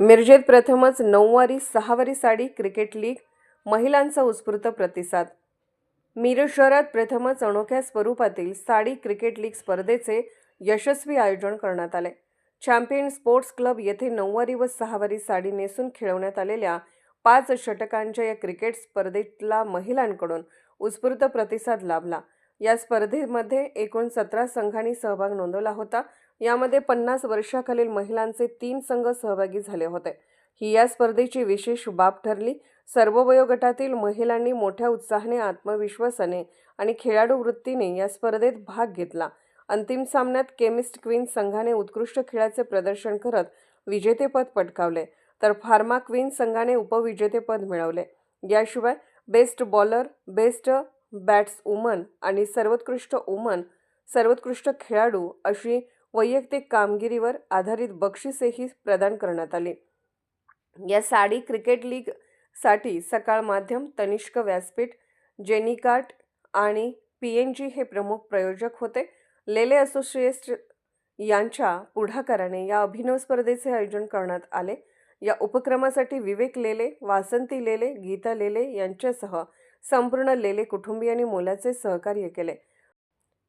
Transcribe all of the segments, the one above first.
मिरजेत प्रथमच नऊवारी सहावारी साडी क्रिकेट लीग महिलांचा उत्स्फूर्त प्रतिसाद. मिरज शहरात प्रथमच अनोख्या स्वरूपातील साडी क्रिकेट लीग स्पर्धेचे यशस्वी आयोजन करण्यात आले. चॅम्पियन स्पोर्ट्स क्लब येथे नऊवारी व सहावारी साडी नेसून खेळवण्यात आलेल्या पाच षटकांच्या या क्रिकेट स्पर्धेतला महिलांकडून उत्स्फूर्त प्रतिसाद लाभला. या स्पर्धेमध्ये एकूण सतरा संघांनी सहभाग नोंदवला होता. यामध्ये पन्नास वर्षाखालील महिलांचे तीन संघ सहभागी झाले होते. ही या स्पर्धेची विशेष बाब ठरली. सर्व वयोगटातील महिलांनी मोठ्या उत्साहाने आत्मविश्वासाने आणि खेळाडू वृत्तीने या स्पर्धेत भाग घेतला. अंतिम सामन्यात केमिस्ट क्वीन संघाने उत्कृष्ट खेळाचे प्रदर्शन करत विजेतेपद पटकावले तर फार्मा क्वीन संघाने उपविजेतेपद मिळवले. याशिवाय best bowler best batswoman आणि सर्वोत्कृष्ट वुमन सर्वोत्कृष्ट खेळाडू अशी वैयक्तिक कामगिरीवर आधारित बक्षिसेही प्रदान करण्यात आली. या साडी क्रिकेट लीगसाठी सकाळ माध्यम तनिष्क व्यासपीठ जेनिकाट आणि पी एन जी हे प्रमुख प्रायोजक होते. लेले असोसिएट्स यांच्या पुढाकाराने या अभिनव स्पर्धेचे आयोजन करण्यात आले. या उपक्रमासाठी विवेक लेले वासंती लेले गीता लेले यांच्यासह संपूर्ण लेले कुटुंबियांनी मोलाचे सहकार्य केले.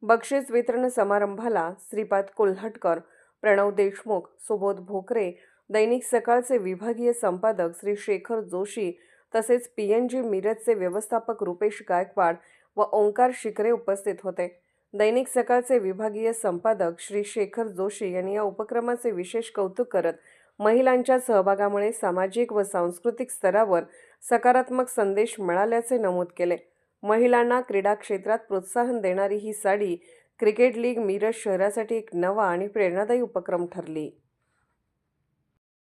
बक्षीस वितरण समारंभाला श्रीपाद कोल्हटकर प्रणव देशमुख सुबोध भोकरे दैनिक सकाळचे विभागीय संपादक श्री शेखर जोशी तसेच पी एन जी मिरजचे व्यवस्थापक रुपेश गायकवाड व ओंकार शिकरे उपस्थित होते. दैनिक सकाळचे विभागीय संपादक श्री शेखर जोशी यांनी या उपक्रमाचे विशेष कौतुक करत महिलांच्या सहभागामुळे सामाजिक व सांस्कृतिक स्तरावर सकारात्मक संदेश मिळाल्याचे नमूद केले. महिलांना क्रीडा क्षेत्रात प्रोत्साहन देणारी ही साडी क्रिकेट लीग मिरज शहरासाठी एक नवा आणि प्रेरणादायी उपक्रम ठरली.